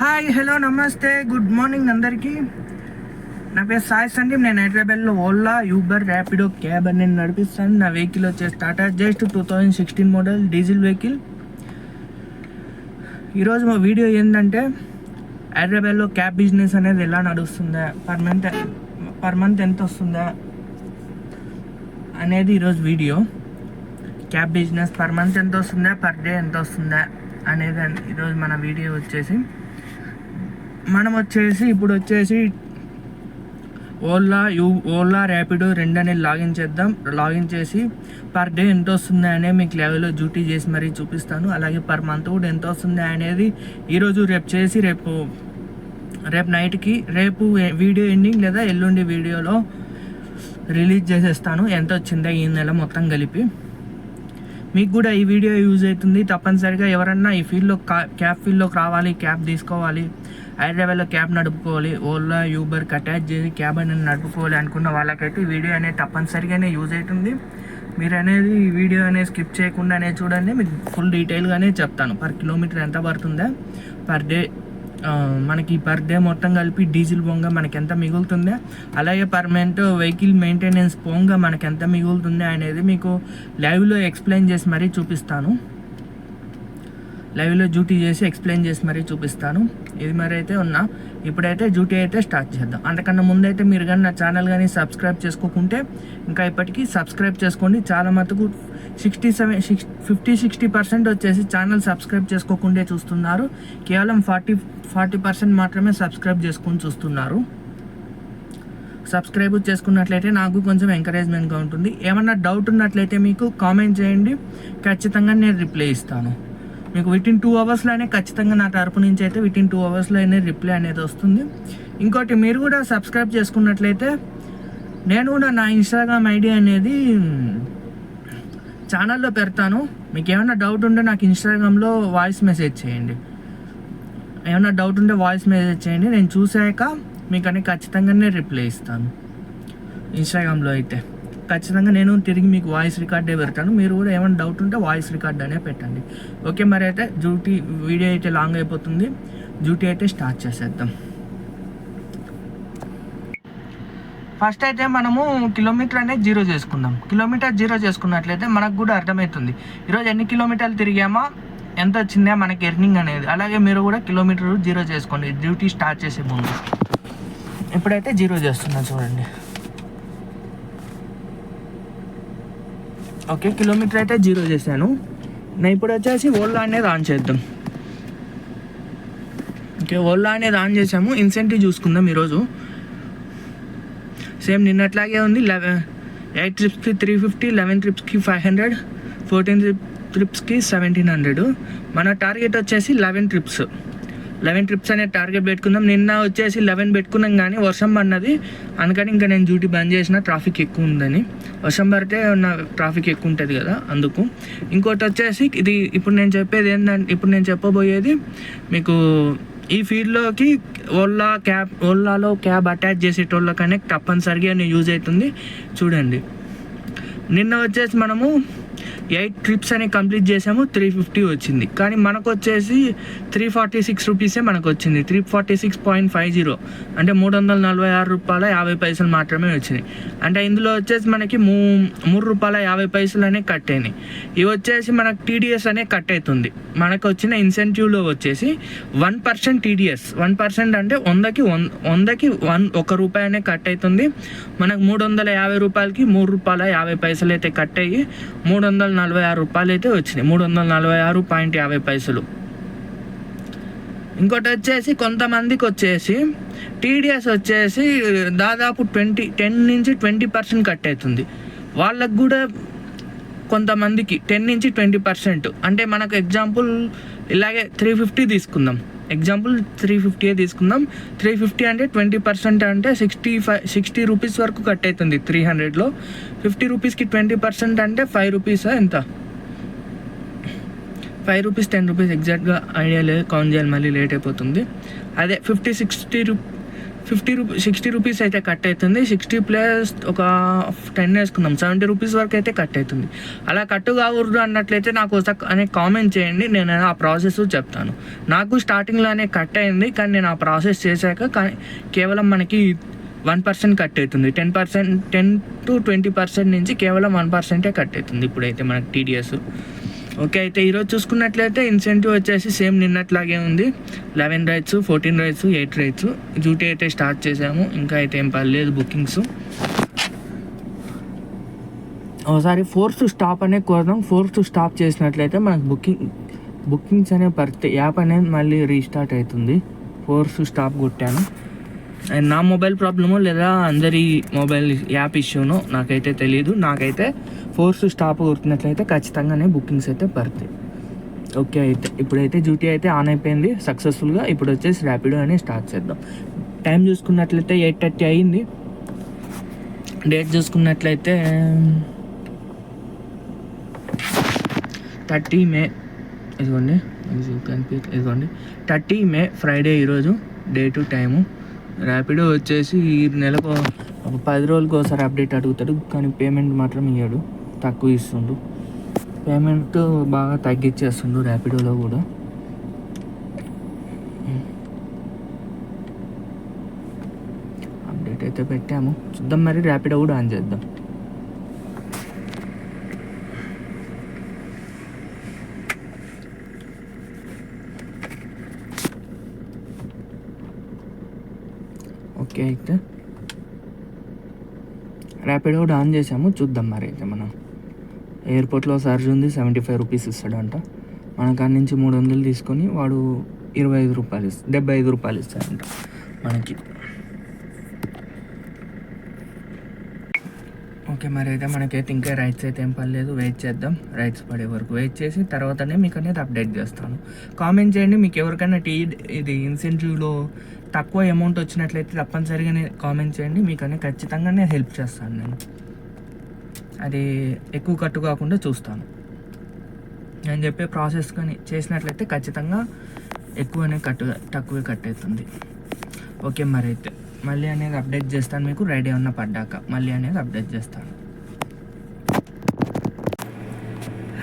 Hi hello నమస్తే. Good morning అందరికీ. నా పేరు సాయి సందీప్. నేను హైదరాబాద్లో ఓలా యూబర్ ర్యాపిడో క్యాబ్ అని నేను నడిపిస్తాను. నా వెహికల్ వచ్చేసి Tata just two thousand sixteen model diesel vehicle ఈరోజు మా వీడియో ఏంటంటే హైదరాబాద్లో క్యాబ్ బిజినెస్ అనేది ఎలా నడుస్తుందా? పర్ మంత్ పర్ మంత్ ఎంత వస్తుందా? అనేది ఈరోజు video. Cab business per month ఎంత వస్తుందా? పర్ డే ఎంత వస్తుందా? అనేది ఈరోజు మన వీడియో వచ్చేసి మనం వచ్చేసి ఇప్పుడు వచ్చేసి ఓలా యూ ఓలా ర్యాపిడో రెండు అనేది లాగిన్ చేద్దాం. లాగిన్ చేసి పర్ డే ఎంత వస్తుంది అనేది మీకు లెవెల్లో డ్యూటీ చేసి మరీ చూపిస్తాను. అలాగే పర్ మంత్ కూడా ఎంత వస్తుంది అనేది ఈరోజు రేపు చేసి రేపు రేపు నైట్కి రేపు వీడియో ఎండింగ్ లేదా ఎల్లుండి వీడియోలో రిలీజ్ చేసేస్తాను. ఎంత వచ్చిందో ఈ నెల మొత్తం కలిపి. మీకు కూడా ఈ వీడియో యూజ్ అవుతుంది. తప్పనిసరిగా ఎవరన్నా ఈ ఫీల్డ్లో కా- క్యాబ్ ఫీల్డ్లోకి రావాలి క్యాబ్ తీసుకోవాలి హైదరాబాద్లో క్యాబ్ నడుపుకోవాలి. ఓలా యూబర్కి అటాచ్ చేసి క్యాబ్ అనేది నడుపుకోవాలి అనుకున్న వాళ్ళకైతే ఈ వీడియో అనేది తప్పనిసరిగానే యూజ్ అవుతుంది. మీరు అనేది ఈ వీడియో అనేది స్కిప్ చేయకుండా అనేది చూడండి. మీకు ఫుల్ డీటెయిల్గానే చెప్తాను. పర్ కిలోమీటర్ ఎంత పడుతుందా? పర్ డే మనకి పర్ డే మొత్తం కలిపి డీజిల్ పొంగ మనకి ఎంత మిగులుతుందా? అలాగే పర్మనెంట్ వెహికల్ మెయింటెనెన్స్ పొంగ మనకి ఎంత మిగులుతుందో అనేది మీకు లైవ్లో ఎక్స్ప్లెయిన్ చేసి మరీ చూపిస్తాను. లైవ్లో డ్యూటీ చేసి ఎక్స్ప్లెయిన్ చేసి మరీ చూపిస్తాను. ఇది మరి అయితే ఉన్నా ఇప్పుడైతే డ్యూటీ అయితే స్టార్ట్ చేద్దాం. అంతకన్నా ముందైతే మీరు కానీ నా ఛానల్ కానీ సబ్స్క్రైబ్ చేసుకోకుంటే ఇంకా ఇప్పటికీ సబ్స్క్రైబ్ చేసుకోండి. చాలా మటుకు sixty seven six fifty sixty percent వచ్చేసి ఛానల్ సబ్స్క్రైబ్ చేసుకోకుండా చూస్తున్నారు. కేవలం ఫార్టీ ఫార్టీ పర్సెంట్ మాత్రమే సబ్స్క్రైబ్ చేసుకొని చూస్తున్నారు. సబ్స్క్రైబ్ చేసుకున్నట్లయితే నాకు కొంచెం ఎంకరేజ్మెంట్గా ఉంటుంది. ఏమన్నా డౌట్ ఉన్నట్లయితే మీకు కామెంట్ చేయండి. ఖచ్చితంగా నేను రిప్లై ఇస్తాను. మీకు విత్ ఇన్ టూ అవర్స్లోనే ఖచ్చితంగా నా తరపు నుంచి అయితే విత్ ఇన్ టూ అవర్స్లోనే రిప్లై అనేది వస్తుంది. ఇంకోటి మీరు కూడా సబ్స్క్రైబ్ చేసుకున్నట్లయితే నేను కూడా నా ఇన్స్టాగ్రామ్ ఐడి అనేది ఛానల్లో పెడతాను. మీకు ఏమైనా డౌట్ ఉంటే నాకు ఇన్స్టాగ్రామ్లో వాయిస్ మెసేజ్ చేయండి. ఏమైనా డౌట్ ఉంటే వాయిస్ మెసేజ్ చేయండి. నేను చూసాక మీకు అని ఖచ్చితంగానే రిప్లై ఇస్తాను. ఇన్స్టాగ్రామ్లో అయితే. ఖచ్చితంగా నేను తిరిగి మీకు వాయిస్ రికార్డే పెడతాను. మీరు కూడా ఏమైనా డౌట్ ఉంటే వాయిస్ రికార్డ్ అనే పెట్టండి. ఓకే మరి అయితే డ్యూటీ వీడియో అయితే లాంగ్ అయిపోతుంది. డ్యూటీ అయితే స్టార్ట్ చేసేద్దాం. ఫస్ట్ అయితే మనము కిలోమీటర్ అనేది జీరో చేసుకుందాం. కిలోమీటర్ జీరో చేసుకున్నట్లయితే మనకు కూడా అర్థమవుతుంది. ఈరోజు ఎన్ని కిలోమీటర్లు తిరిగామా? ఎంత వచ్చిందా? మనకి ఎర్నింగ్ అనేది. అలాగే మీరు కూడా కిలోమీటర్ జీరో చేసుకోండి. డ్యూటీ స్టార్ట్ చేసే ముందు. ఇప్పుడైతే జీరో చేస్తున్నా చూడండి. ఓకే కిలోమీటర్ అయితే జీరో చేశాను. నేను ఇప్పుడు వచ్చేసి ఓలా అనేది ఆన్ చేద్దాం. ఓకే ఓలా అనేది ఆన్ చేసాము ఇన్సెంటివ్ చూసుకుందాం ఈరోజు. సేమ్ నిన్నట్లాగే ఉంది లెవెన్ ఎయిట్ ట్రిప్స్కి త్రీ ఫిఫ్టీ లెవెన్ ట్రిప్స్కి ఫైవ్ హండ్రెడ్ ఫోర్టీన్ ట్రిప్స్కి సెవెంటీన్ హండ్రెడ్ మన టార్గెట్ వచ్చేసి లెవెన్ ట్రిప్స్ లెవెన్ ట్రిప్స్ అనే టార్గెట్ పెట్టుకుందాం. నిన్న వచ్చేసి లెవెన్ పెట్టుకున్నాం కానీ వర్షం పడినది. అందుకని ఇంకా నేను డ్యూటీ బంద్ చేసిన ట్రాఫిక్ ఎక్కువ ఉందని. వర్షం పడితే నా ట్రాఫిక్ ఎక్కువ ఉంటుంది కదా అందుకు. ఇంకోటి వచ్చేసి ఇది ఇప్పుడు నేను చెప్పేది ఏంటంటే ఇప్పుడు నేను చెప్పబోయేది మీకు ఈ ఫీల్డ్లోకి ఓలా క్యాబ్ ఓలాలో క్యాబ్ అటాచ్ చేసేటోళ్ళకనే తప్పనిసరిగా యూజ్ అవుతుంది. చూడండి. నిన్న వచ్చేసి మనము ఎయిట్ ట్రిప్స్ అని కంప్లీట్ చేసాము త్రీ ఫిఫ్టీ వచ్చింది. కానీ మనకు వచ్చేసి త్రీ ఫార్టీ సిక్స్ రూపీసే మనకు వచ్చింది three forty six point five zero అంటే మూడు వందల నలభై ఆరు రూపాయల యాభై పైసలు మాత్రమే వచ్చినాయి. అంటే ఇందులో వచ్చేసి మనకి మూ మూడు రూపాయల యాభై పైసలు అనేవి కట్ అయినాయి. ఇవి వచ్చేసి మనకు టీడీఎస్ అనే కట్ అవుతుంది మనకు వచ్చిన ఇన్సెంటివ్లో వచ్చేసి one percent TDS one percent అంటే వందకి వన్ వందకి వన్ ఒక రూపాయి అనే కట్ అవుతుంది మనకు మూడు వందల యాభై రూపాయలకి మూడు రూపాయల యాభై పైసలు అయితే కట్ అయ్యి మూడు వందల నలభై ఆరు రూపాయలు అయితే వచ్చినాయి. మూడు వందల నలభై ఆరు పాయింట్ యాభై పైసలు. ఇంకోటి వచ్చేసి కొంతమందికి వచ్చేసి టీడీఎస్ వచ్చేసి దాదాపు ట్వంటీ టెన్ నుంచి ట్వంటీ పర్సెంట్ కట్ అవుతుంది. వాళ్ళకు కూడా కొంతమందికి టెన్ నుంచి ట్వంటీ పర్సెంట్. అంటే మనకు ఎగ్జాంపుల్ ఇలాగే త్రీ ఫిఫ్టీ తీసుకుందాం. ఎగ్జాంపుల్ త్రీ ఫిఫ్టీయే తీసుకుందాం. త్రీ ఫిఫ్టీ అంటే ట్వంటీ పర్సెంట్ అంటే సిక్స్టీ ఫైవ్ సిక్స్టీ రూపీస్ వరకు కట్ అవుతుంది త్రీ హండ్రెడ్లో ఫిఫ్టీ రూపీస్కి ట్వంటీ పర్సెంట్ అంటే ఫైవ్ రూపీస్ ఎంత? ఫైవ్ రూపీస్ టెన్ రూపీస్ ఎగ్జాక్ట్గా ఐడియా లేదు. కౌంట్ చేయాలి మళ్ళీ లేట్ అయిపోతుంది. అదే fifty sixty rupee fifty rupee sixty rupees అయితే కట్ అవుతుంది. సిక్స్టీ ప్లస్ ఒక టెన్ వేసుకుందాం. సెవెంటీ రూపీస్ వరకు అయితే కట్ అవుతుంది. అలా కట్టు కాకూడదు అన్నట్లయితే నాకు అనే కామెంట్ చేయండి. నేను ఆ ప్రాసెస్ చెప్తాను. నాకు స్టార్టింగ్లోనే కట్ అయింది. కానీ నేను ఆ ప్రాసెస్ చేశాక కేవలం మనకి వన్ పర్సెంట్ కట్ అవుతుంది. Ten percent ten to twenty percent నుంచి కేవలం వన్ పర్సెంటే కట్ అవుతుంది. ఇప్పుడైతే మనకి టీడీఎస్ ఓకే అయితే ఈరోజు చూసుకున్నట్లయితే ఇన్సెంటివ్ వచ్చేసి సేమ్ నిన్నట్లాగే ఉంది. Eleven rides fourteen rides eight rides duty అయితే స్టార్ట్ చేసాము ఇంకా అయితే ఏం పర్లేదు బుకింగ్స్. ఒకసారి ఫోర్స్ స్టాప్ అనే కోరదాం. ఫోర్స్ స్టాప్ చేసినట్లయితే మనకు బుకింగ్ బుకింగ్స్ అనే పర్తే యాప్ అనేది మళ్ళీ రీస్టార్ట్ అవుతుంది. ఫోర్స్ స్టాప్ కొట్టాను. అండ్ నా మొబైల్ ప్రాబ్లమో లేదా అందరి మొబైల్ యాప్ ఇష్యూనో నాకైతే తెలియదు నాకైతే ఫోర్స్ స్టాప్ కొడుతున్నట్లయితే ఖచ్చితంగానే బుకింగ్స్ అయితే పడతాయి. ఓకే అయితే ఇప్పుడైతే డ్యూటీ అయితే ఆన్ అయిపోయింది. సక్సెస్ఫుల్గా ఇప్పుడు వచ్చేసి ర్యాపిడో అని స్టార్ట్ చేద్దాం. టైం చూసుకున్నట్లయితే ఎయిట్ థర్టీ అయింది. డేట్ చూసుకున్నట్లయితే థర్టీ మే ఇదిగోండి. ఇదిగోండి. థర్టీ మే ఫ్రైడే ఈరోజు. డే టు టైము ర్యాపిడో వచ్చేసి ఈ నెలకు ఒక పది రోజులకు ఒకసారి అప్డేట్ అడుగుతాడు కానీ పేమెంట్ మాత్రం ఇవ్వడు తక్కువ ఇస్తుండు. పేమెంట్ బాగా తగ్గించేస్తుండు ర్యాపిడోలో కూడా. అప్డేట్ అయితే పెట్టాము. చూద్దాం మరి ర్యాపిడో కూడా ఆన్ చేద్దాం ఓకే అయితే ర్యాపిడో కూడా ఆన్ చేసాము చూద్దాం మరి అయితే మనం. ఎయిర్పోర్ట్లో ఛార్జ్ ఉంది సెవెంటీ ఫైవ్ రూపీస్ ఇస్తాడంట. మన కాడ నుంచి మూడు వందలు తీసుకొని వాడు ఇరవై ఐదు రూపాయలు ఇస్తా డెబ్బై ఐదు రూపాయలు ఇస్తాడంట మనకి. ఓకే మరి అయితే మనకైతే ఇంకా రైట్స్ అయితే ఏం పర్లేదు వెయిట్ చేద్దాం. రైట్స్ పడే వరకు వెయిట్ చేసి తర్వాతనే మీకు అనేది అప్డేట్ చేస్తాను. కామెంట్ చేయండి. మీకు ఎవరికైనా టీ ఇది ఇన్సెంటివ్లో తక్కువ అమౌంట్ వచ్చినట్లయితే తప్పనిసరిగానే కామెంట్ చేయండి. మీకు అనేది నేను హెల్ప్ చేస్తాను నేను. అది ఎక్కువ కట్టు కాకుండా చూస్తాను. నేను చెప్పే ప్రాసెస్ కానీ చేసినట్లయితే ఖచ్చితంగా ఎక్కువనే కట్టు తక్కువే కట్ అవుతుంది ఓకే మరి అయితే మళ్ళీ అనేది అప్డేట్ చేస్తాను మీకు రెడీ ఉన్న పడ్డాక మళ్ళీ అనేది అప్డేట్ చేస్తాను.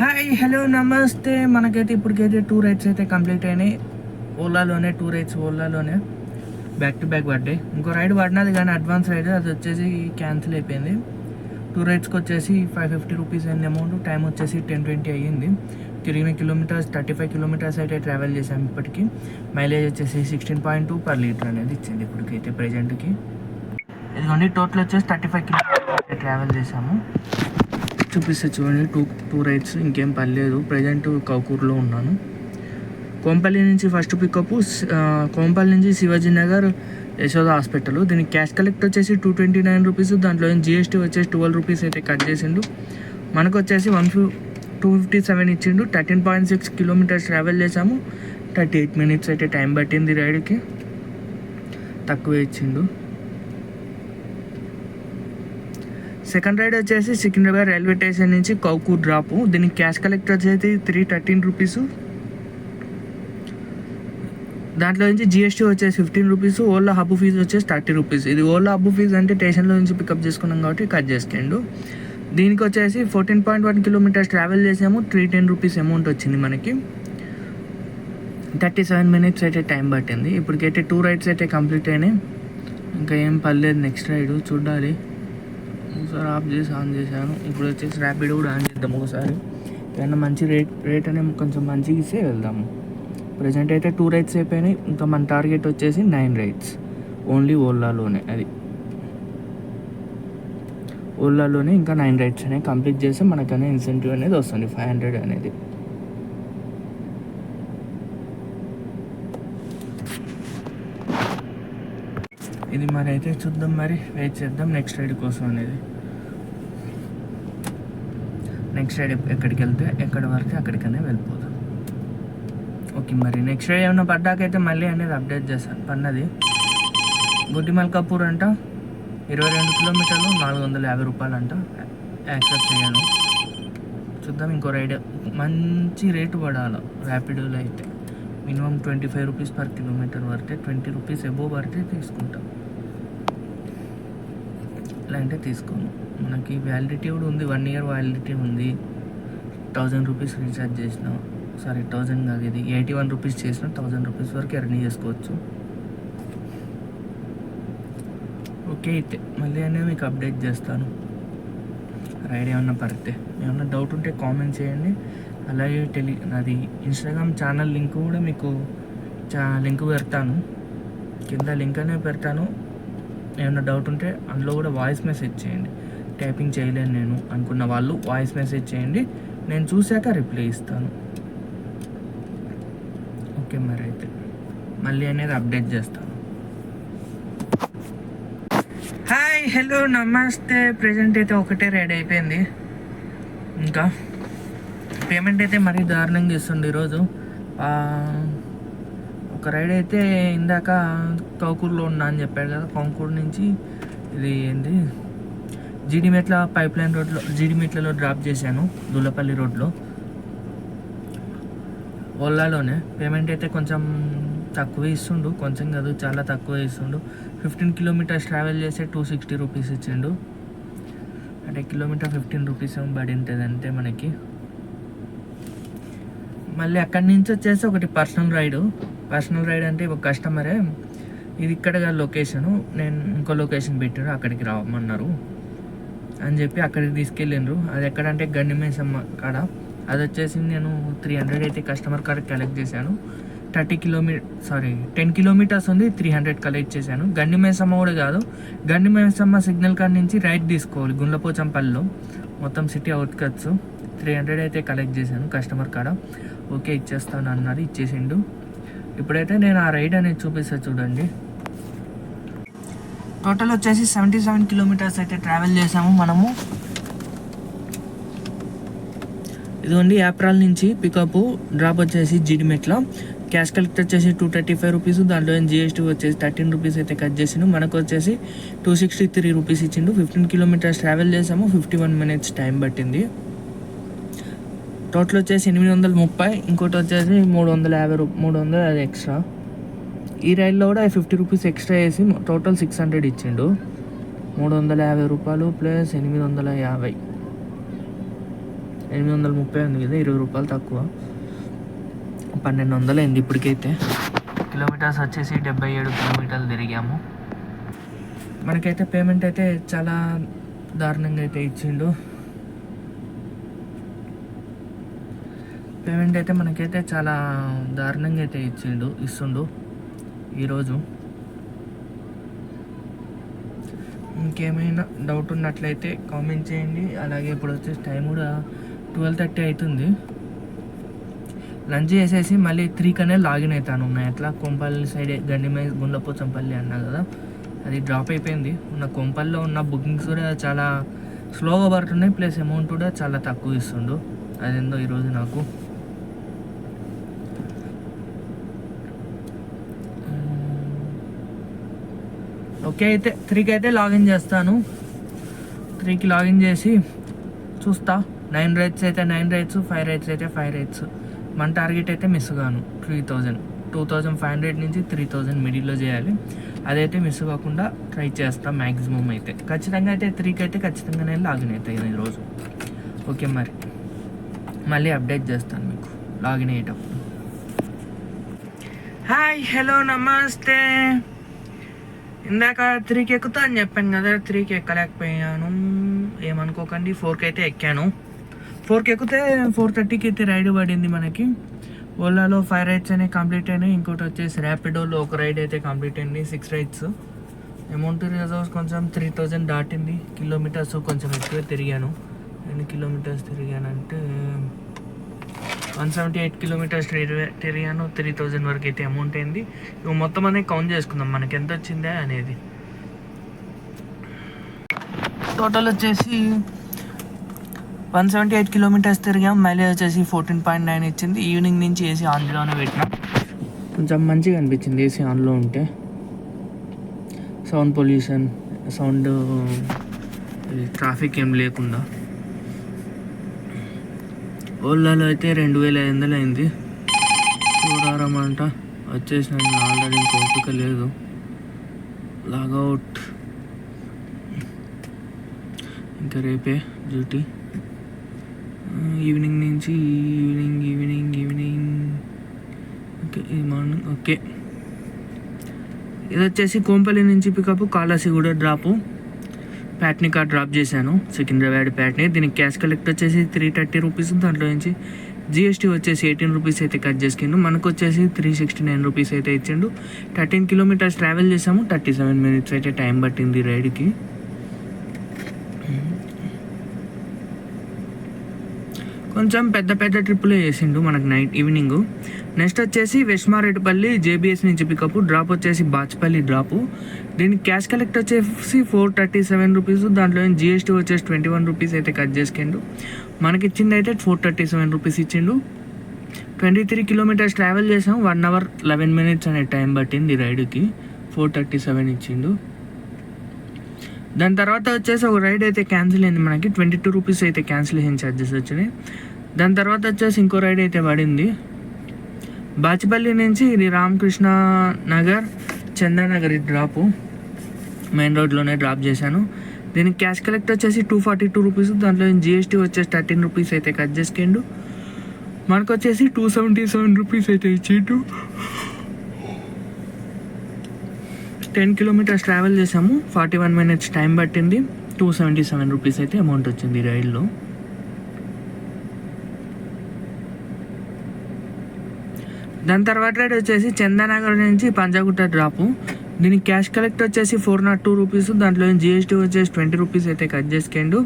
హాయ్ హలో నమస్తే. మనకైతే ఇప్పటికైతే టూ రైడ్స్ అయితే కంప్లీట్ అయినాయి. ఓలాలోనే టూ రైడ్స్ ఓలాలోనే. బ్యాక్ టు బ్యాక్ పడ్డాయి ఇంకో రైడ్ పడినది కానీ అడ్వాన్స్ రైడ్ అది వచ్చేసి క్యాన్సిల్ అయిపోయింది. టూ రైడ్స్కి వచ్చేసి ఫైవ్ ఫిఫ్టీ రూపీస్ అయింది అమౌంట్ టైం వచ్చేసి టెన్ ట్వంటీ అయ్యింది. తిరిగిన కిలోమీటర్స్ థర్టీ ఫైవ్ కిలోమీటర్స్ అయితే ట్రావెల్ చేసాం ఇప్పటికి. మైలేజ్ వచ్చేసి sixteen point two per litre అనేది ఇచ్చింది ఇప్పటికైతే ప్రజెంట్కి ఇదిగోండి టోటల్ వచ్చేసి థర్టీ ఫైవ్ కిలోమీటర్స్ ట్రావెల్ చేసాము చూపిస్తే చూడండి టూ టూ రైడ్స్ ఇంకేం పర్లేదు. ప్రజెంట్ కౌకూర్లో ఉన్నాను. కోంపల్లి నుంచి ఫస్ట్ పికప్ కోంపల్లి నుంచి శివాజీ నగర్ యశోద హాస్పిటల్. దీనికి క్యాష్ కలెక్ట్ వచ్చేసి టూ ట్వంటీ నైన్ రూపీస్ దాంట్లో జిఎస్టీ వచ్చేసి ట్వెల్వ్ రూపీస్ అయితే కట్ చేసిండు. మనకు వచ్చేసి one fif two fifty seven ఇచ్చిండు. Thirteen point six kilometres travel చేసాము థర్టీ ఎయిట్ మినిట్స్ అయితే టైం పట్టింది రైడ్కి తక్కువే ఇచ్చిండు. సెకండ్ రైడ్ వచ్చేసి సికింద్రాబాద్ రైల్వే స్టేషన్ నుంచి కౌకూర్ డ్రాప్ దీనికి క్యాష్ కలెక్ట్ వచ్చేసి త్రీ థర్టీన్ రూపీస్ దాంట్లో నుంచి జిఎస్టీ వచ్చేసి fifteen rupees Ola hub fee వచ్చేసి థర్టీ రూపీస్ ఇది ఓలా హబ్బు ఫీజు అంటే స్టేషన్లో నుంచి పికప్ చేసుకున్నాం కాబట్టి కట్ చేసుకుండు దీనికి వచ్చేసి fourteen point one kilometres travel చేసాము. త్రీ టెన్ రూపీస్ అమౌంట్ వచ్చింది మనకి. థర్టీ సెవెన్ మినిట్స్ అయితే టైం పట్టింది. ఇప్పటికైతే టూ రైడ్స్ అయితే కంప్లీట్ అయినాయి. ఇంకా ఏం పర్లేదు నెక్స్ట్ రైడ్ చూడాలి. ఒకసారి ఆఫ్ చేసి ఆన్ చేశాను. ఇప్పుడు వచ్చేసి ర్యాపిడ్ కూడా ఆన్ చేద్దాం ఒకసారి. ఏదైనా మంచి రేట్ రేట్ అనేది కొంచెం మంచిగా ఇస్తే వెళ్దాము ప్రజెంట్ అయితే టూ రైడ్స్ అయిపోయినాయి. ఇంకా మన టార్గెట్ వచ్చేసి నైన్ రైడ్స్. ఓన్లీ ఓలాలోనే. అది ఊళ్ళలోనే ఇంకా నైన్ రైడ్స్ అనేవి కంప్లీట్ చేస్తే మనకనే ఇన్సెంటివ్ అనేది వస్తుంది ఫైవ్ హండ్రెడ్ అనేది. ఇది మరి అయితే చూద్దాం మరి వెయిట్ చేద్దాం నెక్స్ట్ రైడ్ కోసం అనేది. నెక్స్ట్ రైడ్ ఎక్కడికి వెళ్తే ఎక్కడి వరకు అక్కడికనే వెళ్ళిపోదాం. ఓకే మరి నెక్స్ట్ రైడ్ ఏమైనా పడ్డాకైతే మళ్ళీ అనేది అప్డేట్ చేస్తాను పన్నది. గుడ్డిమల్కాపూర్ అంట. ఇరవై రెండు కిలోమీటర్లు నాలుగు వందల యాభై రూపాయలు అంట యాక్సెప్ట్ చేయను. చూద్దాం ఇంకో రైడ్. మంచి రేటు పడాలి ర్యాపిడోలో అయితే. Minimum twenty five rupees per kilometre పడితే ట్వంటీ రూపీస్ ఎబో పడితే తీసుకుంటాం. అంటే తీసుకోను. మనకి వ్యాలిడిటీ కూడా ఉంది. వన్ ఇయర్ వ్యాలిడిటీ ఉంది. థౌజండ్ రూపీస్ రీఛార్జ్ చేసినాం సారీ థౌజండ్ కాదు ఇది. ఎయిటీ వన్ రూపీస్ చేసిన థౌజండ్ రూపీస్ వరకు ఎర్న్ చేసుకోవచ్చు. ఓకే అయితే మళ్ళీ అనేది మీకు అప్డేట్ చేస్తాను. రైడ్ ఏమన్నా పడితే. ఏమన్నా డౌట్ ఉంటే కామెంట్ చేయండి. అలాగే టెలి నాది ఇన్స్టాగ్రామ్ ఛానల్ లింక్ కూడా మీకు చా లింక్ పెడతాను. కింద లింక్ అనే పెడతాను. ఏమన్నా డౌట్ ఉంటే అందులో కూడా వాయిస్ మెసేజ్ చేయండి. టైపింగ్ చేయలేను నేను అనుకున్న వాళ్ళు వాయిస్ మెసేజ్ చేయండి. నేను చూశాక రిప్లై ఇస్తాను. ఓకే మరి అయితే. మళ్ళీ అనేది అప్డేట్ చేస్తాను హాయ్ హలో నమస్తే. ప్రజెంట్ అయితే ఒకటే రెడీ అయిపోయింది. ఇంకా పేమెంట్ అయితే మరీ దారుణంగా ఇస్తుంది ఈరోజు. ఒక రైడ్ అయితే ఇందాక కౌకూరులో ఉన్నా అని చెప్పాడు కదా కౌకూరు నుంచి. ఇది ఏంది? జీడిమెట్ల పైప్ లైన్ రోడ్లో జీడిమెట్లలో డ్రాప్ చేశాను దుల్లపల్లి రోడ్లో. ఓలాలోనే పేమెంట్ అయితే కొంచెం తక్కువ ఇస్తుండు కొంచెం కాదు చాలా తక్కువ ఇస్తుండు. ఫిఫ్టీన్ కిలోమీటర్స్ ట్రావెల్ చేస్తే టూ సిక్స్టీ రూపీస్ ఇచ్చిండు. అంటే కిలోమీటర్ ఫిఫ్టీన్ రూపీస్ ఏమో పడి ఉంటుంది అంతే మనకి. మళ్ళీ అక్కడి నుంచి వచ్చేసి ఒకటి పర్సనల్ రైడ్ పర్సనల్ రైడ్ అంటే ఒక కస్టమరే ఇది ఇక్కడ లొకేషను నేను ఇంకో లొకేషన్ పెట్టారు అక్కడికి రావమన్నారు అని చెప్పి అక్కడికి తీసుకెళ్ళిండ్రు. అది ఎక్కడంటే గండిమేసమ్మ కాడ. అది వచ్చేసి నేను త్రీ హండ్రెడ్ అయితే కస్టమర్ కాడ కలెక్ట్ చేశాను. Thirty kilometre sorry ten kilometres ఉంది త్రీ హండ్రెడ్ కలెక్ట్ చేశాను. గండి మేసమ్మ కూడా కాదు. గండి మేసమ్మ సిగ్నల్ కాడ నుంచి రైట్ తీసుకోవాలి గుండ్లపోచంపల్లిలో. మొత్తం సిటీ అవుట్కట్స్. త్రీ హండ్రెడ్ అయితే కలెక్ట్ చేశాను కస్టమర్ కాడ. ఓకే ఇచ్చేస్తాను అన్నారు ఇచ్చేసిండు. ఇప్పుడైతే నేను ఆ రైడ్ అనేది చూపిస్తా చూడండి. టోటల్ వచ్చేసి సెవెంటీ సెవెన్ కిలోమీటర్స్ అయితే ట్రావెల్ చేసాము మనము. ఇదిగోండి ఏప్రిల్ నుంచి పికప్ డ్రాప్ వచ్చేసి జీడిమెట్లో క్యాష్ కలెక్ట్ వచ్చేసి టూ థర్టీ ఫైవ్ రూపీస్ దాంట్లో జిఎస్టీ వచ్చేసి థర్టీన్ రూపీస్ అయితే కట్ చేసిండు. మనకు వచ్చేసి టూ సిక్స్టీ త్రీ రూపీస్ ఇచ్చిండు. ఫిఫ్టీన్ కిలోమీటర్స్ ట్రావెల్ చేసాము. ఫిఫ్టీ వన్ మినిట్స్ టైం పట్టింది. టోటల్ వచ్చేసి ఎనిమిది వందల ముప్పై ఇంకోటి వచ్చేసి మూడు వందల యాభై రూ మూడు వందలు అది ఎక్స్ట్రా ఈ రైల్లో కూడా ఫిఫ్టీ రూపీస్ ఎక్స్ట్రా వేసి టోటల్ సిక్స్ హండ్రెడ్ ఇచ్చిండు. మూడు వందల యాభై రూపాయలు ప్లస్ ఎనిమిది వందల యాభై. ఎనిమిది వందల ముప్పై ఉంది కదా ఇరవై రూపాయలు తక్కువ. పన్నెండు వందలు అయింది ఇప్పటికైతే. కిలోమీటర్స్ వచ్చేసి డెబ్బై ఏడు కిలోమీటర్లు తిరిగాము. మనకైతే పేమెంట్ అయితే చాలా దారుణంగా అయితే ఇచ్చిండు. పేమెంట్ అయితే మనకైతే చాలా దారుణంగా అయితే ఇచ్చిండు ఇస్తుండు ఈరోజు. ఇంకేమైనా డౌట్ ఉన్నట్లయితే కామెంట్ చేయండి. అలాగే ఇప్పుడు వచ్చేసి టైం కూడా ట్వెల్వ్ థర్టీ అవుతుంది. లంచ్ చేసేసి మళ్ళీ త్రీ కనే లాగిన్ అవుతాను. ఉన్నాయి ఎట్లా? కొంపల్లి సైడ్ గండిమే గుండ్లపోచంపల్లి అన్నా కదా? అది డ్రాప్ అయిపోయింది. ఉన్న కొంపల్లో ఉన్న బుకింగ్స్ కూడా చాలా స్లోగా పడుతున్నాయి. ప్లస్ అమౌంట్ కూడా చాలా తక్కువ ఇస్తుండు. అదేందో ఈరోజు నాకు. ఓకే అయితే త్రీకి అయితే లాగిన్ చేస్తాను. త్రీకి లాగిన్ చేసి చూస్తా. నైన్ రైట్స్ అయితే నైన్ రైట్స్ ఫైవ్ రైట్స్ అయితే ఫైవ్ రైట్స్ మన టార్గెట్ అయితే మిస్ కాను three thousand two thousand five hundred నుంచి త్రీ థౌజండ్ మిడిల్లో చేయాలి. అదైతే మిస్ కాకుండా ట్రై చేస్తాం మ్యాక్సిమం అయితే. ఖచ్చితంగా అయితే త్రీకి అయితే ఖచ్చితంగా నేను లాగిన్ అవుతాయి ఈరోజు ఓకే మరి. మళ్ళీ అప్డేట్ చేస్తాను మీకు. లాగిన్ అయ్యేటప్పుడు. హాయ్ హలో నమస్తే. ఇందాక త్రీకి ఎక్కుతా అని చెప్పాను కదా త్రీకి ఎక్కలేకపోయాను. ఏమనుకోకండి ఫోర్కి అయితే ఎక్కాను. ఫోర్కి ఎక్కితే ఫోర్ థర్టీకి అయితే రైడ్ పడింది మనకి. ఓలాలో ఫైవ్ రైడ్స్ అనేవి కంప్లీట్ అయినాయి. ఇంకోటి వచ్చేసి ర్యాపిడోలో ఒక రైడ్ అయితే కంప్లీట్ అయింది సిక్స్ రైడ్స్. అమౌంట్ రిజర్వ్స్ కొంచెం త్రీ థౌజండ్ దాటింది. కిలోమీటర్స్ కొంచెం ఎక్కువ తిరిగాను. ఎన్ని కిలోమీటర్స్ తిరిగానంటే వన్ సెవెంటీ ఎయిట్ కిలోమీటర్స్ తిరిగాను. త్రీ థౌజండ్ వరకు అయితే అమౌంట్ అయింది. ఇవి మొత్తం అనేది కౌంట్ చేసుకుందాం మనకి ఎంత వచ్చిందే అనేది. టోటల్ వచ్చేసి వన్ సెవెంటీ ఎయిట్ కిలోమీటర్స్ తిరిగాం. మైలేజ్ వచ్చేసి ఫోర్టీన్ పాయింట్ నైన్ ఇచ్చింది. ఈవినింగ్ నుంచి ఏసీ ఆన్లోనే పెట్టినా. కొంచెం మంచిగా అనిపించింది ఏసీ ఆన్లో ఉంటే. సౌండ్ పొల్యూషన్ సౌండ్ ట్రాఫిక్ ఏం లేకుండా. ఓలాలో అయితే రెండు వేల ఐదు వందలు అయింది. చూడారం అంట వచ్చేసిన. ఆల్రెడీ ఇంకా ఓపిక లేదు. లాగౌట్. ఇంకా రేపే డ్యూటీ. ఈవినింగ్ నుంచి ఈవినింగ్ ఈవినింగ్ ఈవినింగ్. ఓకే ఈ మార్నింగ్ ఓకే. ఇది వచ్చేసి కోంపల్లి నుంచి pickup Kalasiguda drop. Patny car drop చేశాను సికింద్రాబాద్ ప్యాట్ని. దీనికి క్యాష్ కలెక్ట్ వచ్చేసి త్రీ థర్టీ రూపీస్ దాంట్లో నుంచి జిఎస్టీ వచ్చేసి ఎయిటీన్ రూపీస్ అయితే కట్ చేసుకుండు. మనకు వచ్చేసి త్రీ సిక్స్టీ నైన్ రూపీస్ అయితే ఇచ్చిండు. థర్టీన్ కిలోమీటర్స్ ట్రావెల్ చేసాము థర్టీ సెవెన్ మినిట్స్ అయితే టైం పట్టింది రైడ్కి. కొంచెం పెద్ద పెద్ద ట్రిప్పులే చేసిండు మనకు నైట్ ఈవినింగ్. నెక్స్ట్ వచ్చేసి వెస్మారెడ్డిపల్లి జేబీఎస్ నుంచి పికప్ డ్రాప్ వచ్చేసి బాచ్పల్లి డ్రాపు దీనికి క్యాష్ కలెక్ట్ వచ్చేసి ఫోర్ థర్టీ సెవెన్ రూపీస్ దాంట్లో జిఎస్టీ వచ్చేసి ట్వంటీ వన్ రూపీస్ అయితే కట్ చేసుకుండు. మనకి ఇచ్చింది అయితే ఫోర్ థర్టీ సెవెన్ రూపీస్ ఇచ్చిండు. ట్వంటీ త్రీ కిలోమీటర్స్ ట్రావెల్ చేసాం వన్ అవర్ లెవెన్ మినిట్స్ అనే టైం పట్టింది రైడ్కి ఫోర్ థర్టీ సెవెన్ ఇచ్చిండు. దాని తర్వాత వచ్చేసి ఒక రైడ్ అయితే క్యాన్సిల్ అయింది మనకి. ట్వంటీ టూ రూపీస్ అయితే క్యాన్సిలేషన్ ఛార్జెస్ వచ్చినాయి. దాని తర్వాత వచ్చేసి ఇంకో రైడ్ అయితే పడింది. బాచిపల్లి నుంచి ఇది రామకృష్ణ నగర్ చందానగర్ డ్రాపు మెయిన్ రోడ్లోనే డ్రాప్ చేశాను. దీనికి క్యాష్ కలెక్ట్ వచ్చేసి టూ ఫార్టీ టూ రూపీస్ దాంట్లో జిఎస్టీ వచ్చేసి థర్టీన్ రూపీస్ అయితే కట్ చేసుకుండు. మనకు వచ్చేసి టూ సెవెంటీ సెవెన్ రూపీస్ అయితే ఇచ్చిండు. టెన్ కిలోమీటర్స్ ట్రావెల్ చేసాము ఫార్టీ వన్ మినిట్స్ టైం పట్టింది. టూ సెవెంటీ సెవెన్ రూపీస్ అయితే అమౌంట్ వచ్చింది రైల్లో. దాని తర్వాత రైడ్ వచ్చేసి చందానగర్ నుంచి పంజాగుట్ట డ్రాపు దీనికి క్యాష్ కలెక్ట్ వచ్చేసి ఫోర్ నాట్ టూ రూపీస్ దాంట్లో జిఎస్టీ వచ్చేసి ట్వంటీ రూపీస్ అయితే కట్ చేసుకోండు.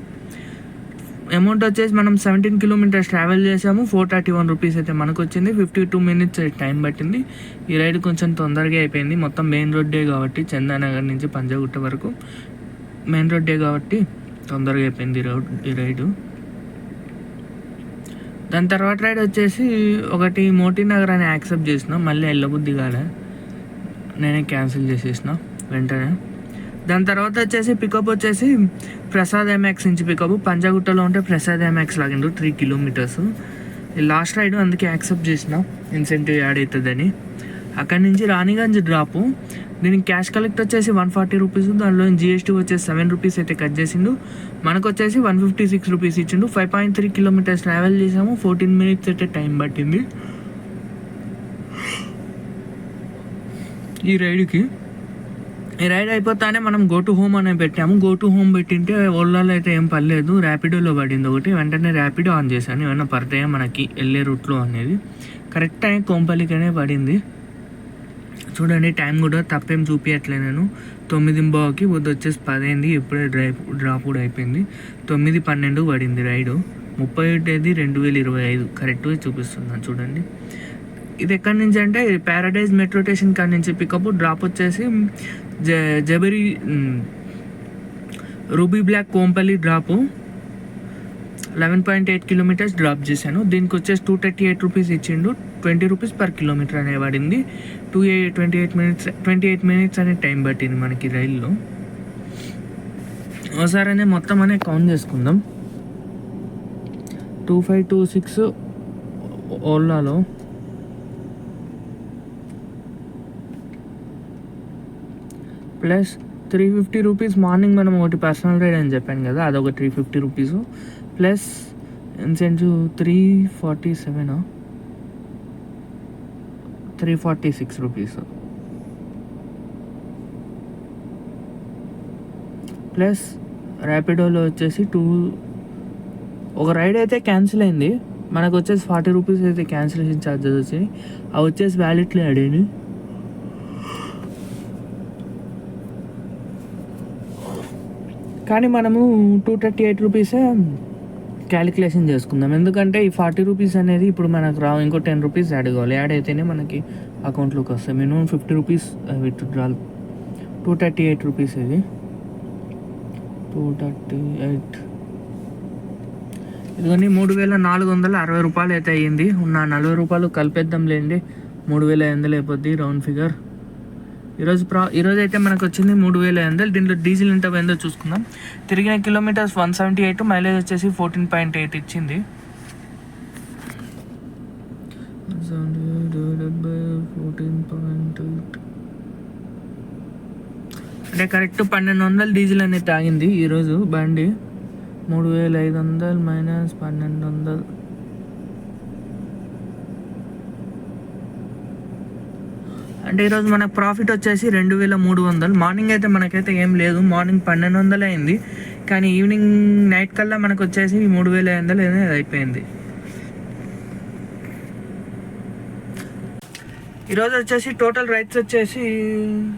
అమౌంట్ వచ్చేసి మనం సెవెంటీన్ కిలోమీటర్స్ ట్రావెల్ చేసాము ఫోర్ థర్టీ వన్ రూపీస్ అయితే మనకు వచ్చింది ఫిఫ్టీ టూ మినిట్స్ టైం పట్టింది. ఈ రైడ్ కొంచెం తొందరగా అయిపోయింది. మొత్తం మెయిన్ రోడ్డే కాబట్టి చందానగర్ నుంచి పంజాగుట్ట వరకు మెయిన్ రోడ్డే కాబట్టి తొందరగా అయిపోయింది ఈ రోడ్ ఈ రైడు దాని తర్వాత రైడ్ వచ్చేసి ఒకటి మోటీ నగర్ అని యాక్సెప్ట్ చేసిన. మళ్ళీ వెళ్ళబుద్ధి కాలే. నేనే క్యాన్సిల్ చేసేసిన వెంటనే. దాని తర్వాత వచ్చేసి పికప్ వచ్చేసి ప్రసాద్ ఎంఎక్స్ నుంచి పికప్ పంజాగుట్టలో ఉంటే ప్రసాద్ ఎంఎక్స్ లాగిండు త్రీ కిలోమీటర్స్ లాస్ట్ రైడ్ అందుకే యాక్సెప్ట్ చేసిన. ఇన్సెంటివ్ యాడ్ అవుతుందని అక్కడి నుంచి రాణిగంజ్ డ్రాపు దీనికి క్యాష్ కలెక్ట్ వచ్చేసి వన్ ఫార్టీ రూపీస్ దానిలో జిఎస్టీ వచ్చేసి సెవెన్ రూపీస్ అయితే కట్ చేసిండు. మనకు వచ్చేసి వన్ ఫిఫ్టీ సిక్స్ రూపీస్ ఇచ్చిండు. Five point three kilometres travel చేసాము. ఫోర్టీన్ మినిట్స్ అయితే టైం పట్టింది. ఈ రైడ్కి ఈ రైడ్ అయిపోతానే మనం గో టు హోమ్ అనే పెట్టాము. గో టు హోమ్ పెట్టింటే ఓలాలో అయితే ఏం పర్లేదు ర్యాపిడోలో పడింది ఒకటి. వెంటనే ర్యాపిడో ఆన్ చేశాను. ఏమైనా పడతాయా మనకి వెళ్ళే రూట్లో అనేది. కరెక్ట్ టైం కోంపల్లికనే పడింది. చూడండి టైం కూడా తప్పేం చూపించట్లే నేను. తొమ్మిది బాకి వద్దు వచ్చేసి పదైంది. ఇప్పుడే డ్రై డ్రాప్ కూడా అయిపోయింది. తొమ్మిది పన్నెండు పడింది రైడు. ముప్పై ఒకటి రెండు వేల ఇరవై ఐదు. కరెక్ట్గా చూపిస్తున్నాను చూడండి. ఇది ఎక్కడి నుంచి అంటే ప్యారడైజ్ మెట్రో స్టేషన్ కాడి నుంచి పికప్ డ్రాప్ వచ్చేసి జ జబరి ruby block Kompally drop eleven point eight kilometres drop చేశాను దీనికి వచ్చేసి టూ థర్టీ ఎయిట్ రూపీస్ ఇచ్చిండు ట్వంటీ రూపీస్ పర్ కిలోమీటర్ అనే పడింది టూ ఏ twenty eight minutes twenty eight minutes అనే టైం పట్టింది మనకి రైల్లో ఒకసారి అనే మొత్తం అనే కౌంట్ చేసుకుందాం two five two six ఓలాలో plus three fifty rupees morning మనం ఒకటి పర్సనల్ రైడ్ అని చెప్పాను కదా అదొక three fifty rupees plus incentive three forty seven three forty six rupees plus ర్యాపిడోలో వచ్చేసి టూ ఒక రైడ్ అయితే క్యాన్సిల్ అయింది. మనకు వచ్చేసి ఫార్టీ రూపీస్ అయితే క్యాన్సిలేషన్ ఛార్జెస్ వచ్చాయి అవి వచ్చేసి వ్యాలెట్లే అడిగినాయి. కానీ మనము టూ థర్టీ ఎయిట్ రూపీసే క్యాలిక్యులేషన్ చేసుకుందాం. ఎందుకంటే ఈ ఫార్టీ రూపీస్ అనేది ఇప్పుడు మనకు రావు ఇంకో టెన్ రూపీస్ యాడ్ కావాలి. యాడ్ అయితేనే మనకి అకౌంట్లోకి వస్తాయి. Minimum fifty rupees withdrawal two thirty eight rupees ఇది. టూ థర్టీ ఎయిట్ ఇదిగోని మూడు వేల నాలుగు వందల అరవై రూపాయలు అయితే అయ్యింది. ఉన్న నలభై రూపాయలు కలిపేద్దాం లేండి. మూడు వేల ఐదు వందలు అయిపోద్ది రౌండ్ ఫిగర్. ఈరోజు ప్రా ఈరోజు అయితే మనకు వచ్చింది మూడు వేల ఐదు వందలు. దీంట్లో డీజిల్ ఎంత పోయిందో చూసుకుందాం. తిరిగిన kilometres one seventy eight mileage వచ్చేసి ఫోర్టీన్ పాయింట్ ఎయిట్ ఇచ్చింది. అంటే కరెక్ట్ పన్నెండు వందలు డీజిల్ అనేది తాగింది ఈరోజు బండి. మూడు వేల ఐదు వందలు మైనస్ పన్నెండు వందలు. అంటే ఈరోజు మనకు ప్రాఫిట్ వచ్చేసి రెండు వేల మూడు వందలు. మార్నింగ్ అయితే మనకైతే ఏం లేదు. మార్నింగ్ పన్నెండు వందలు అయింది. కానీ ఈవినింగ్ నైట్ కల్లా మనకు వచ్చేసి మూడు వేల ఐదు వందలు అనేది అయిపోయింది. ఈరోజు వచ్చేసి టోటల్ రైట్స్ వచ్చేసి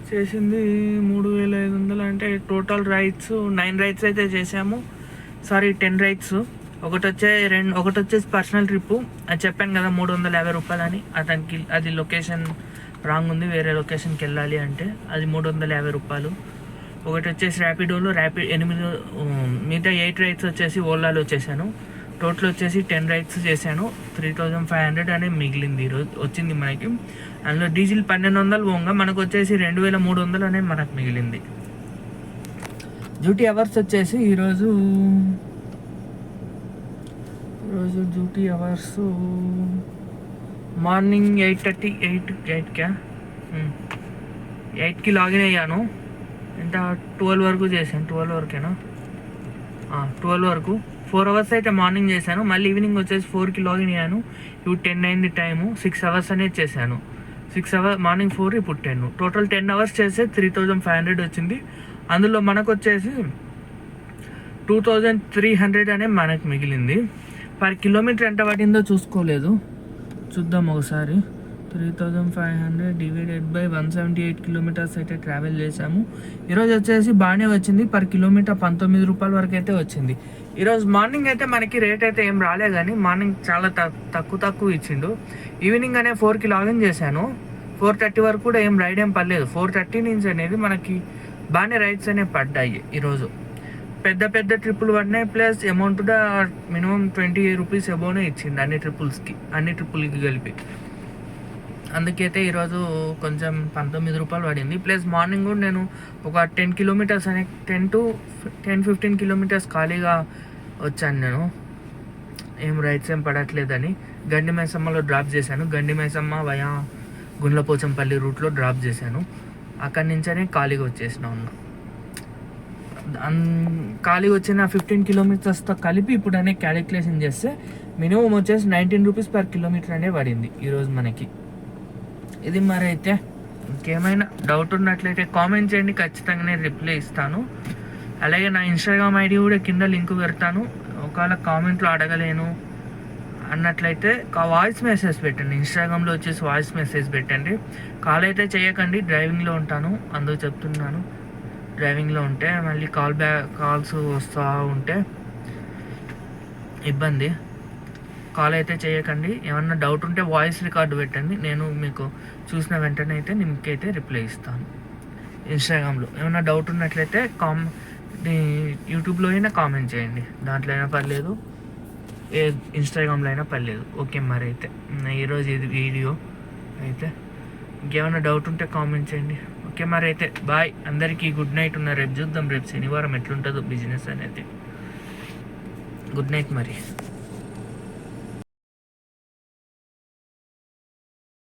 చేసింది మూడు వేల ఐదు వందలు. అంటే టోటల్ రైట్స్ నైన్ రైట్స్ అయితే చేసాము. Sorry ten rides. ఒకటి వచ్చే రెండు ఒకటి వచ్చేసి పర్సనల్ ట్రిప్పు. అది చెప్పాను కదా మూడు వందల యాభై రూపాయలు అని. అతనికి అది లొకేషన్ రాంగ్ ఉంది వేరే లొకేషన్కి వెళ్ళాలి అంటే అది మూడు వందల యాభై రూపాయలు. ఒకటి వచ్చేసి ర్యాపిడోలో ర్యాపిడ్ ఎనిమిది మిగతా ఎయిట్ రైడ్స్ వచ్చేసి ఓలాలో వచ్చేసాను టోటల్ వచ్చేసి టెన్ రైడ్స్ చేశాను. త్రీ థౌజండ్ ఫైవ్ హండ్రెడ్ అనేది మిగిలింది ఈరోజు వచ్చింది మనకి. అందులో డీజిల్ పన్నెండు వందలు పోగా మనకు వచ్చేసి రెండు వేల మూడు వందలు అనేది మనకు మిగిలింది. డ్యూటీ అవర్స్ వచ్చేసి ఈరోజు ఈరోజు duty hours morning eight thirty eight ఎయిట్కా ఎయిట్కి లాగిన్ అయ్యాను. ఎంత? ట్వెల్వ్ వరకు చేశాను. ట్వెల్వ్ వరకేనా? ట్వెల్వ్ వరకు. ఫోర్ అవర్స్ అయితే మార్నింగ్ చేశాను. మళ్ళీ ఈవినింగ్ వచ్చేసి ఫోర్కి లాగిన్ అయ్యాను. ఇప్పుడు టెన్ అయింది టైము. సిక్స్ అవర్స్ అనేది చేశాను. సిక్స్ అవర్ మార్నింగ్ ఫోర్ ఇప్పుడు టెన్. టోటల్ టెన్ అవర్స్ చేస్తే త్రీ థౌజండ్ ఫైవ్ హండ్రెడ్ వచ్చింది. అందులో మనకు వచ్చేసి టూ థౌజండ్ త్రీ హండ్రెడ్ అనే మనకు మిగిలింది. పర్ కిలోమీటర్ ఎంత పడిందో చూసుకోలేదు. చూద్దాం ఒకసారి. Three thousand five hundred divided by one seventy eight kilometres అయితే ట్రావెల్ చేశాము. ఈరోజు వచ్చేసి బాగానే వచ్చింది. పర్ కిలోమీటర్ పంతొమ్మిది రూపాయల వరకు అయితే వచ్చింది. ఈరోజు మార్నింగ్ అయితే మనకి రేట్ అయితే ఏం రాలే కానీ మార్నింగ్ చాలా తక్- తక్కువ తక్కువ ఇచ్చిండు. ఈవినింగ్ అనే ఫోర్కి లాగిన్ చేశాను. ఫోర్ థర్టీ వరకు కూడా ఏం రైడ్ ఏం పర్లేదు. ఫోర్ థర్టీ నుంచి అనేది మనకి బాగానే రైడ్స్ అనేవి పడ్డాయి ఈరోజు పెద్ద పెద్ద ట్రిప్పులు పడినాయి ప్లస్ అమౌంట్ కూడా మినిమం ట్వంటీ రూపీస్ అబోనే ఇచ్చింది అన్ని ట్రిపుల్స్కి అన్ని ట్రిపుల్కి కలిపి. అందుకైతే ఈరోజు కొంచెం పంతొమ్మిది రూపాయలు పడింది. ప్లస్ మార్నింగ్ కూడా నేను ఒక టెన్ కిలోమీటర్స్ అనే ten to ten fifteen kilometres ఖాళీగా వచ్చాను నేను. ఏం రైట్స్ ఏం పడట్లేదని. గండి మైసమ్మలో డ్రాప్ చేశాను. గండి మైసమ్మ వయా గుండ్లపోచంపల్లి రూట్లో డ్రాప్ చేశాను. అక్కడి నుంచనే ఖాళీగా వచ్చేసిన ఉన్నా. అన్- ఖాళీగా వచ్చిన ఫిఫ్టీన్ కిలోమీటర్స్తో కలిపి ఇప్పుడు అనే క్యాలిక్యులేషన్ చేస్తే మినిమం వచ్చేసి నైన్టీన్ రూపీస్ పర్ కిలోమీటర్ అనే పడింది ఈరోజు మనకి. ఇది మరి అయితే ఇంకేమైనా డౌట్ ఉన్నట్లయితే కామెంట్ చేయండి ఖచ్చితంగా నేను రిప్లై ఇస్తాను. అలాగే నా ఇన్స్టాగ్రామ్ ఐడి కూడా కింద లింక్ పెడతాను. ఒకవేళ కామెంట్లో అడగలేను అన్నట్లయితే వాయిస్ మెసేజ్ పెట్టండి. ఇన్స్టాగ్రామ్లో వచ్చేసి వాయిస్ మెసేజ్ పెట్టండి. కాల్ అయితే చేయకండి డ్రైవింగ్లో ఉంటాను అందుకు చెప్తున్నాను. డ్రైవింగ్లో ఉంటే మళ్ళీ కాల్ బ్యాక్ కాల్స్ వస్తూ ఉంటే ఇబ్బంది. కాల్ అయితే చేయకండి. ఏమన్నా డౌట్ ఉంటే వాయిస్ రికార్డు పెట్టండి. నేను మీకు చూసిన వెంటనే అయితే నిమ్కైతే రిప్లై ఇస్తాను. ఇన్స్టాగ్రామ్లో. ఏమైనా డౌట్ ఉన్నట్లయితే కామ్ యూట్యూబ్లో అయినా కామెంట్ చేయండి. దాంట్లో అయినా పర్లేదు. ఏ ఇన్స్టాగ్రామ్లో అయినా పర్లేదు. ఓకే మరి అయితే ఈరోజు ఇది వీడియో. అయితే ఇంకేమైనా డౌట్ ఉంటే కామెంట్ చేయండి. ఓకే మరి అయితే బాయ్. అందరికీ గుడ్ నైట్ ఉన్న రేపు చూద్దాం. రేపు శనివారం ఎట్లుంటుందో బిజినెస్ అనేది. గుడ్ నైట్ మరి.